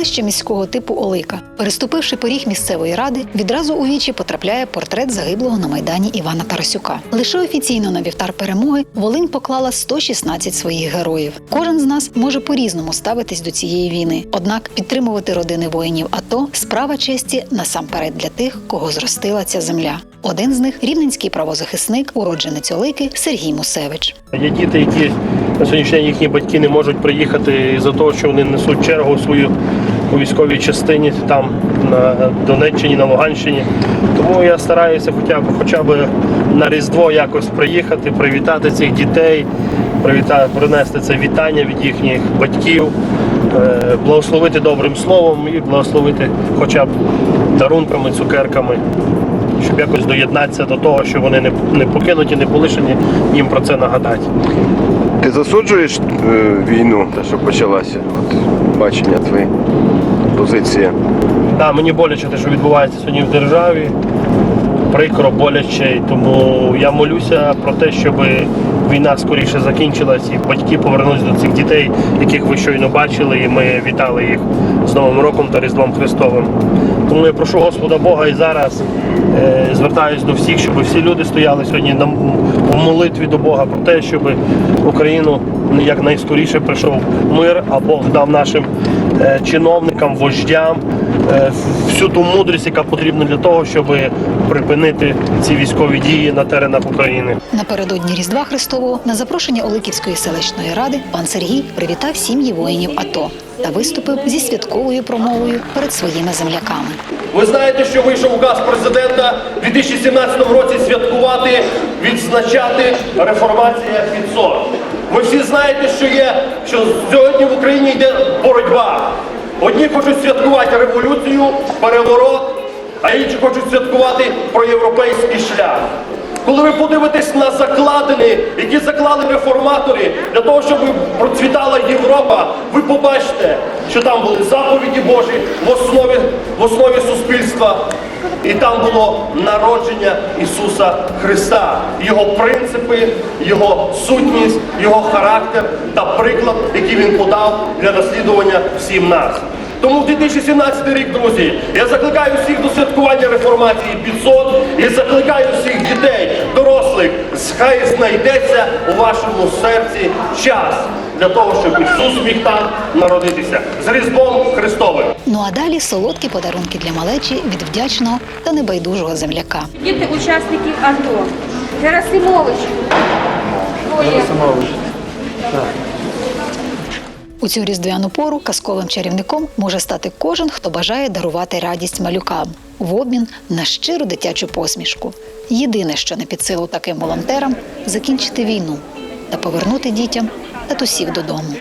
селища міського типу Олика. Переступивши поріг місцевої ради, відразу у вічі потрапляє портрет загиблого на майдані Івана Тарасюка. Лише офіційно на вівтар перемоги Волинь поклала 116 своїх героїв. Кожен з нас може по-різному ставитись до цієї війни. Однак підтримувати родини воїнів АТО справа честі насамперед для тих, кого зростила ця земля. Один з них рівненський правозахисник, уродженець Олики Сергій Мусевич. Є діти, які на сьогоднішній їхні батьки не можуть приїхати за того, що вони несуть чергу свою у військовій частині там на Донеччині, на Луганщині. Тому я стараюся хоча б хоча б на Різдво якось приїхати, привітати цих дітей, привітати, принести це вітання від їхніх батьків, е, благословити добрим словом і благословити хоча б дарунками, цукерками щоб якось доєднатися до того, що вони не, не покинуті, не полишені, їм про це нагадати. Ти засуджуєш е, війну, те, що почалася? Бачення твої позиція. Так, мені боляче те, що відбувається сьогодні в державі. Прикро, боляче, тому я молюся про те, щоб війна скоріше закінчилась і батьки повернулись до цих дітей, яких ви щойно бачили, і ми вітали їх з Новим роком та Різдвом Христовим. Тому я прошу Господа Бога і зараз е, звертаюсь до всіх, щоб всі люди стояли сьогодні на молитві до Бога про те, щоб Україну якнайскоріше прийшов мир, а Бог дав нашим чиновникам, вождям е, всю ту мудрість, яка потрібна для того, щоб припинити ці військові дії на теренах України. Напередодні Різдва Христового на запрошення Оликівської селищної ради пан Сергій привітав сім'ї воїнів АТО та виступив зі святковою промовою перед своїми земляками. Ви знаєте, що вийшов указ президента у 2017 році святкувати, відзначати реформація під 40. Ви всі знаєте, що є, що сьогодні в Україні йде боротьба. Одні хочуть святкувати революцію, переворот, а інші хочуть святкувати про європейський шлях. Коли ви подивитесь на закладини, які заклали реформатори для того, щоб процвітала Європа, ви побачите, що там були заповіді Божі в основі, в основі суспільства. І там було народження Ісуса Христа, Його принципи, Його сутність, Його характер та приклад, який Він подав для наслідування всім нас. Тому в 2017 рік, друзі, я закликаю всіх до святкування реформації 500 і закликаю всіх хай знайдеться у вашому серці час для того, щоб Ісус міг там народитися з Різдвом Христовим. Ну а далі солодкі подарунки для малечі від вдячного та небайдужого земляка. Діти учасників АТО. Герасимович. Двоє. У цю різдвяну пору казковим чарівником може стати кожен, хто бажає дарувати радість малюкам в обмін на щиру дитячу посмішку. Єдине, що не під силу таким волонтерам закінчити війну та повернути дітям татусів додому.